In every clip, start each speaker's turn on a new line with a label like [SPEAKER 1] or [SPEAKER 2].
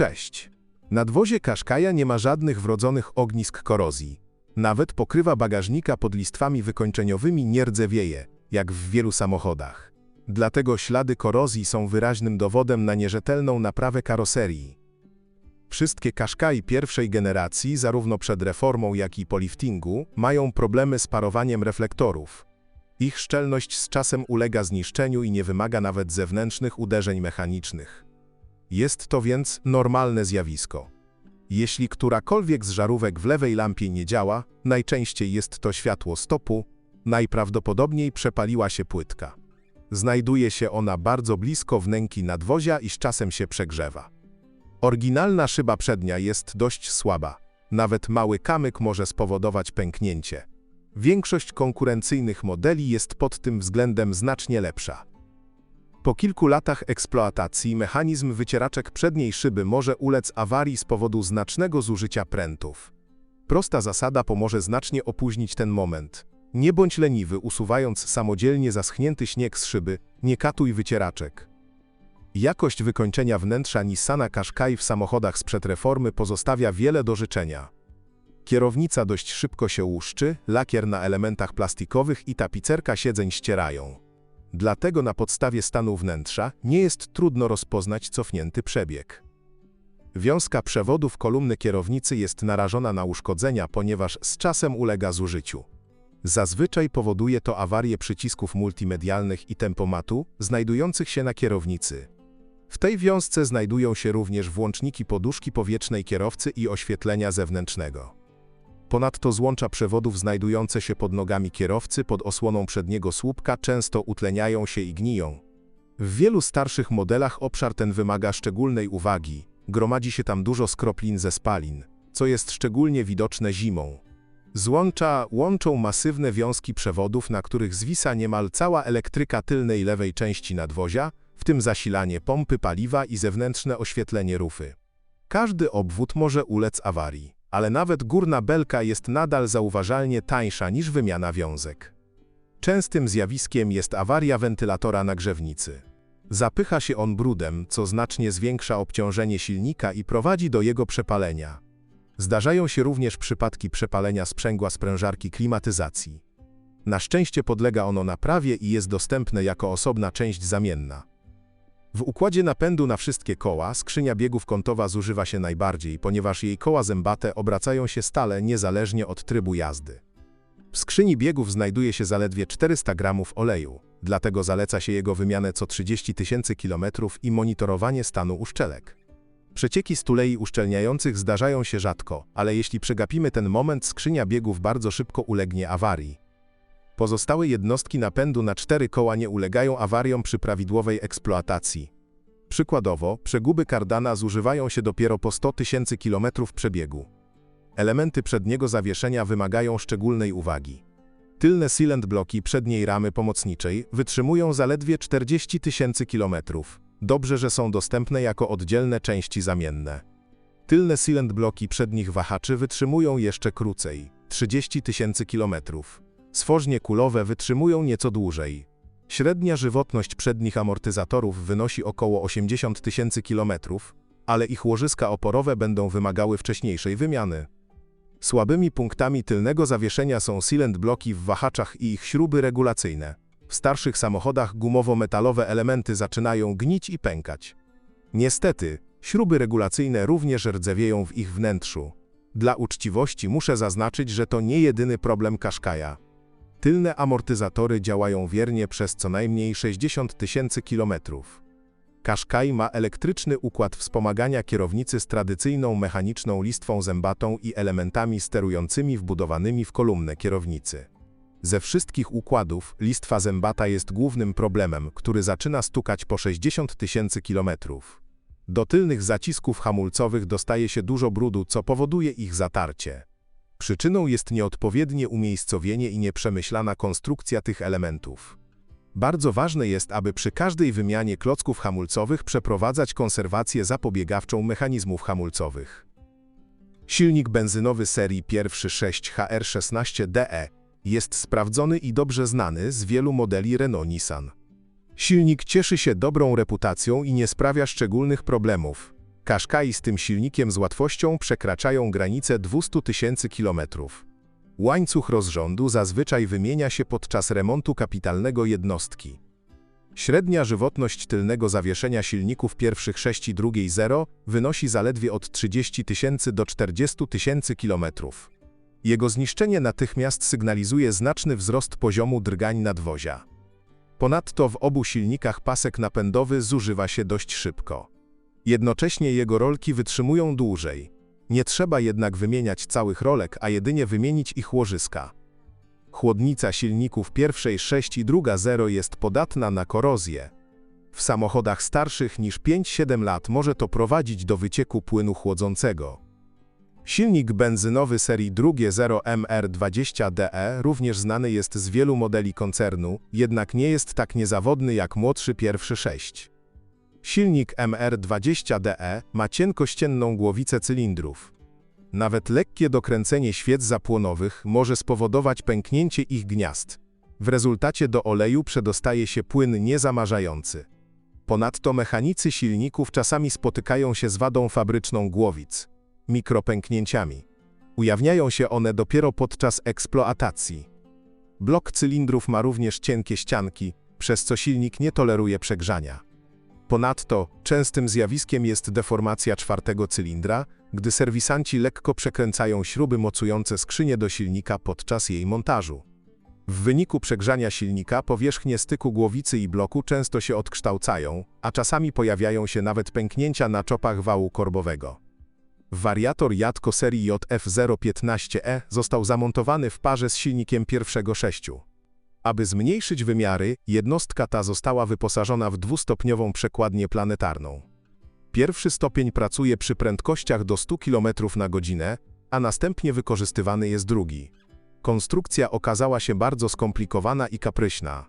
[SPEAKER 1] Cześć. Nadwozie Kaszkaja nie ma żadnych wrodzonych ognisk korozji. Nawet pokrywa bagażnika pod listwami wykończeniowymi nie rdzewieje, jak w wielu samochodach. Dlatego ślady korozji są wyraźnym dowodem na nierzetelną naprawę karoserii. Wszystkie Kaszkai pierwszej generacji, zarówno przed reformą, jak i po liftingu, mają problemy z parowaniem reflektorów. Ich szczelność z czasem ulega zniszczeniu i nie wymaga nawet zewnętrznych uderzeń mechanicznych. Jest to więc normalne zjawisko. Jeśli którakolwiek z żarówek w lewej lampie nie działa, najczęściej jest to światło stopu, najprawdopodobniej przepaliła się płytka. Znajduje się ona bardzo blisko wnęki nadwozia i z czasem się przegrzewa. Oryginalna szyba przednia jest dość słaba. Nawet mały kamyk może spowodować pęknięcie. Większość konkurencyjnych modeli jest pod tym względem znacznie lepsza. Po kilku latach eksploatacji mechanizm wycieraczek przedniej szyby może ulec awarii z powodu znacznego zużycia prętów. Prosta zasada pomoże znacznie opóźnić ten moment. Nie bądź leniwy, usuwając samodzielnie zaschnięty śnieg z szyby, nie katuj wycieraczek. Jakość wykończenia wnętrza Nissana Qashqai w samochodach sprzed reformy pozostawia wiele do życzenia. Kierownica dość szybko się łuszczy, lakier na elementach plastikowych i tapicerka siedzeń ścierają. Dlatego na podstawie stanu wnętrza nie jest trudno rozpoznać cofnięty przebieg. Wiązka przewodów kolumny kierownicy jest narażona na uszkodzenia, ponieważ z czasem ulega zużyciu. Zazwyczaj powoduje to awarię przycisków multimedialnych i tempomatu znajdujących się na kierownicy. W tej wiązce znajdują się również włączniki poduszki powietrznej kierowcy i oświetlenia zewnętrznego. Ponadto złącza przewodów znajdujące się pod nogami kierowcy pod osłoną przedniego słupka często utleniają się i gniją. W wielu starszych modelach obszar ten wymaga szczególnej uwagi, gromadzi się tam dużo skroplin ze spalin, co jest szczególnie widoczne zimą. Złącza łączą masywne wiązki przewodów, na których zwisa niemal cała elektryka tylnej lewej części nadwozia, w tym zasilanie pompy paliwa i zewnętrzne oświetlenie rufy. Każdy obwód może ulec awarii, ale nawet górna belka jest nadal zauważalnie tańsza niż wymiana wiązek. Częstym zjawiskiem jest awaria wentylatora nagrzewnicy. Zapycha się on brudem, co znacznie zwiększa obciążenie silnika i prowadzi do jego przepalenia. Zdarzają się również przypadki przepalenia sprzęgła sprężarki klimatyzacji. Na szczęście podlega ono naprawie i jest dostępne jako osobna część zamienna. W układzie napędu na wszystkie koła skrzynia biegów kątowa zużywa się najbardziej, ponieważ jej koła zębate obracają się stale niezależnie od trybu jazdy. W skrzyni biegów znajduje się zaledwie 400 gramów oleju, dlatego zaleca się jego wymianę co 30 tysięcy kilometrów i monitorowanie stanu uszczelek. Przecieki z tulei uszczelniających zdarzają się rzadko, ale jeśli przegapimy ten moment, skrzynia biegów bardzo szybko ulegnie awarii. Pozostałe jednostki napędu na cztery koła nie ulegają awariom przy prawidłowej eksploatacji. Przykładowo, przeguby kardana zużywają się dopiero po 100 tysięcy kilometrów przebiegu. Elementy przedniego zawieszenia wymagają szczególnej uwagi. Tylne silent bloki przedniej ramy pomocniczej wytrzymują zaledwie 40 tysięcy kilometrów. Dobrze, że są dostępne jako oddzielne części zamienne. Tylne silent bloki przednich wahaczy wytrzymują jeszcze krócej 30 tysięcy kilometrów. Sfożnie kulowe wytrzymują nieco dłużej. Średnia żywotność przednich amortyzatorów wynosi około 80 tysięcy kilometrów, ale ich łożyska oporowe będą wymagały wcześniejszej wymiany. Słabymi punktami tylnego zawieszenia są silent bloki w wahaczach i ich śruby regulacyjne. W starszych samochodach gumowo-metalowe elementy zaczynają gnić i pękać. Niestety, śruby regulacyjne również rdzewieją w ich wnętrzu. Dla uczciwości muszę zaznaczyć, że to nie jedyny problem Kaszkaja. Tylne amortyzatory działają wiernie przez co najmniej 60 tysięcy kilometrów. Qashqai ma elektryczny układ wspomagania kierownicy z tradycyjną mechaniczną listwą zębatą i elementami sterującymi wbudowanymi w kolumnę kierownicy. Ze wszystkich układów listwa zębata jest głównym problemem, który zaczyna stukać po 60 tysięcy kilometrów. Do tylnych zacisków hamulcowych dostaje się dużo brudu, co powoduje ich zatarcie. Przyczyną jest nieodpowiednie umiejscowienie i nieprzemyślana konstrukcja tych elementów. Bardzo ważne jest, aby przy każdej wymianie klocków hamulcowych przeprowadzać konserwację zapobiegawczą mechanizmów hamulcowych. Silnik benzynowy serii pierwszy 6HR16DE jest sprawdzony i dobrze znany z wielu modeli Renault-Nissan. Silnik cieszy się dobrą reputacją i nie sprawia szczególnych problemów. Qashqai z tym silnikiem z łatwością przekraczają granicę 200 tysięcy kilometrów. Łańcuch rozrządu zazwyczaj wymienia się podczas remontu kapitalnego jednostki. Średnia żywotność tylnego zawieszenia silników pierwszych 6 i drugiej 0 wynosi zaledwie od 30 tysięcy do 40 tysięcy kilometrów. Jego zniszczenie natychmiast sygnalizuje znaczny wzrost poziomu drgań nadwozia. Ponadto w obu silnikach pasek napędowy zużywa się dość szybko. Jednocześnie jego rolki wytrzymują dłużej. Nie trzeba jednak wymieniać całych rolek, a jedynie wymienić ich łożyska. Chłodnica silników pierwszej 6 i druga 0 jest podatna na korozję. W samochodach starszych niż 5-7 lat może to prowadzić do wycieku płynu chłodzącego. Silnik benzynowy serii drugie 0 MR20DE E również znany jest z wielu modeli koncernu, jednak nie jest tak niezawodny jak młodszy pierwszy 6. Silnik MR20DE E ma cienkościenną głowicę cylindrów. Nawet lekkie dokręcenie świec zapłonowych może spowodować pęknięcie ich gniazd. W rezultacie do oleju przedostaje się płyn niezamarzający. Ponadto mechanicy silników czasami spotykają się z wadą fabryczną głowic mikropęknięciami. Ujawniają się one dopiero podczas eksploatacji. Blok cylindrów ma również cienkie ścianki, przez co silnik nie toleruje przegrzania. Ponadto częstym zjawiskiem jest deformacja czwartego cylindra, gdy serwisanci lekko przekręcają śruby mocujące skrzynię do silnika podczas jej montażu. W wyniku przegrzania silnika powierzchnie styku głowicy i bloku często się odkształcają, a czasami pojawiają się nawet pęknięcia na czopach wału korbowego. Wariator Jatko serii JF015E E został zamontowany w parze z silnikiem pierwszego sześciu. Aby zmniejszyć wymiary, jednostka ta została wyposażona w dwustopniową przekładnię planetarną. Pierwszy stopień pracuje przy prędkościach do 100 km na godzinę, a następnie wykorzystywany jest drugi. Konstrukcja okazała się bardzo skomplikowana i kapryśna.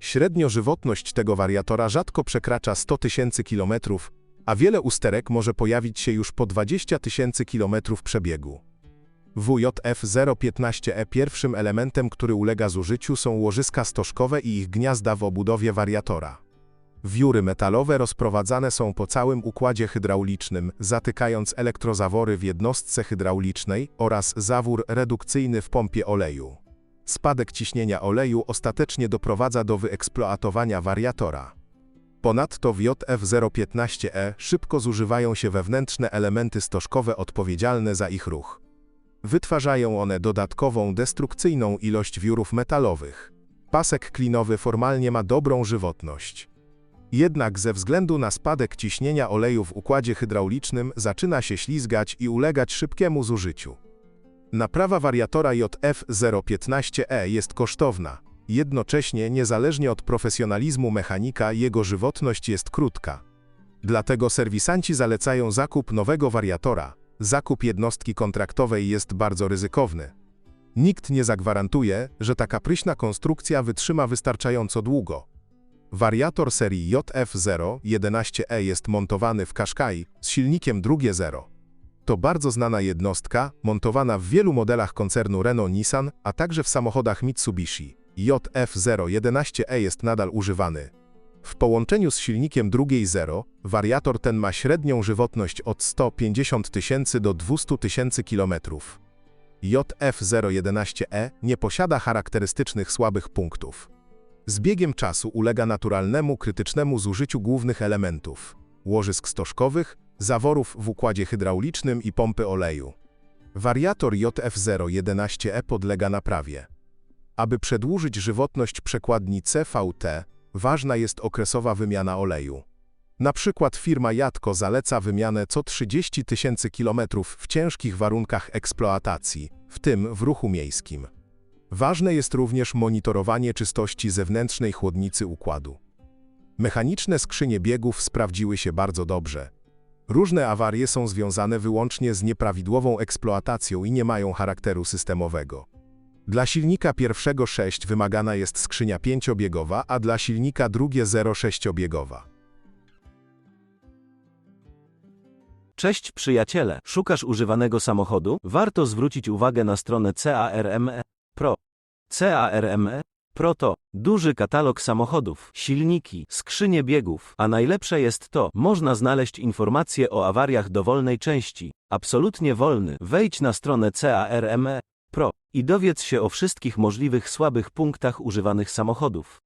[SPEAKER 1] Średnio żywotność tego wariatora rzadko przekracza 100 tysięcy kilometrów, a wiele usterek może pojawić się już po 20 tysięcy kilometrów przebiegu. WJF-015E E pierwszym elementem, który ulega zużyciu są łożyska stożkowe i ich gniazda w obudowie wariatora. Wióry metalowe rozprowadzane są po całym układzie hydraulicznym, zatykając elektrozawory w jednostce hydraulicznej oraz zawór redukcyjny w pompie oleju. Spadek ciśnienia oleju ostatecznie doprowadza do wyeksploatowania wariatora. Ponadto w JF015E E szybko zużywają się wewnętrzne elementy stożkowe odpowiedzialne za ich ruch. Wytwarzają one dodatkową destrukcyjną ilość wiórów metalowych. Pasek klinowy formalnie ma dobrą żywotność. Jednak ze względu na spadek ciśnienia oleju w układzie hydraulicznym zaczyna się ślizgać i ulegać szybkiemu zużyciu. Naprawa wariatora JF015E E jest kosztowna. Jednocześnie, niezależnie od profesjonalizmu mechanika, jego żywotność jest krótka. Dlatego serwisanci zalecają zakup nowego wariatora. Zakup jednostki kontraktowej jest bardzo ryzykowny. Nikt nie zagwarantuje, że ta kapryśna konstrukcja wytrzyma wystarczająco długo. Wariator serii JF011E E jest montowany w Qashqai z silnikiem drugie 0. To bardzo znana jednostka, montowana w wielu modelach koncernu Renault-Nissan, a także w samochodach Mitsubishi. JF011E E jest nadal używany. W połączeniu z silnikiem drugiej 0, wariator ten ma średnią żywotność od 150 tysięcy do 200 tysięcy kilometrów. JF011E E nie posiada charakterystycznych słabych punktów. Z biegiem czasu ulega naturalnemu krytycznemu zużyciu głównych elementów łożysk stożkowych, zaworów w układzie hydraulicznym i pompy oleju. Wariator JF011E E podlega naprawie. Aby przedłużyć żywotność przekładni CVT, ważna jest okresowa wymiana oleju. Na przykład firma Jatko zaleca wymianę co 30 tysięcy kilometrów w ciężkich warunkach eksploatacji, w tym w ruchu miejskim. Ważne jest również monitorowanie czystości zewnętrznej chłodnicy układu. Mechaniczne skrzynie biegów sprawdziły się bardzo dobrze. Różne awarie są związane wyłącznie z nieprawidłową eksploatacją i nie mają charakteru systemowego. Dla silnika pierwszego 6 wymagana jest skrzynia 5-biegowa, a dla silnika drugie 0,6-biegowa.
[SPEAKER 2] Cześć przyjaciele, szukasz używanego samochodu? Warto zwrócić uwagę na stronę CARME Pro. CARME Pro to duży katalog samochodów, silniki, skrzynie biegów, a najlepsze jest to, można znaleźć informacje o awariach dowolnej części. Absolutnie wolny. Wejdź na stronę CARME Pro i dowiedz się o wszystkich możliwych słabych punktach używanych samochodów.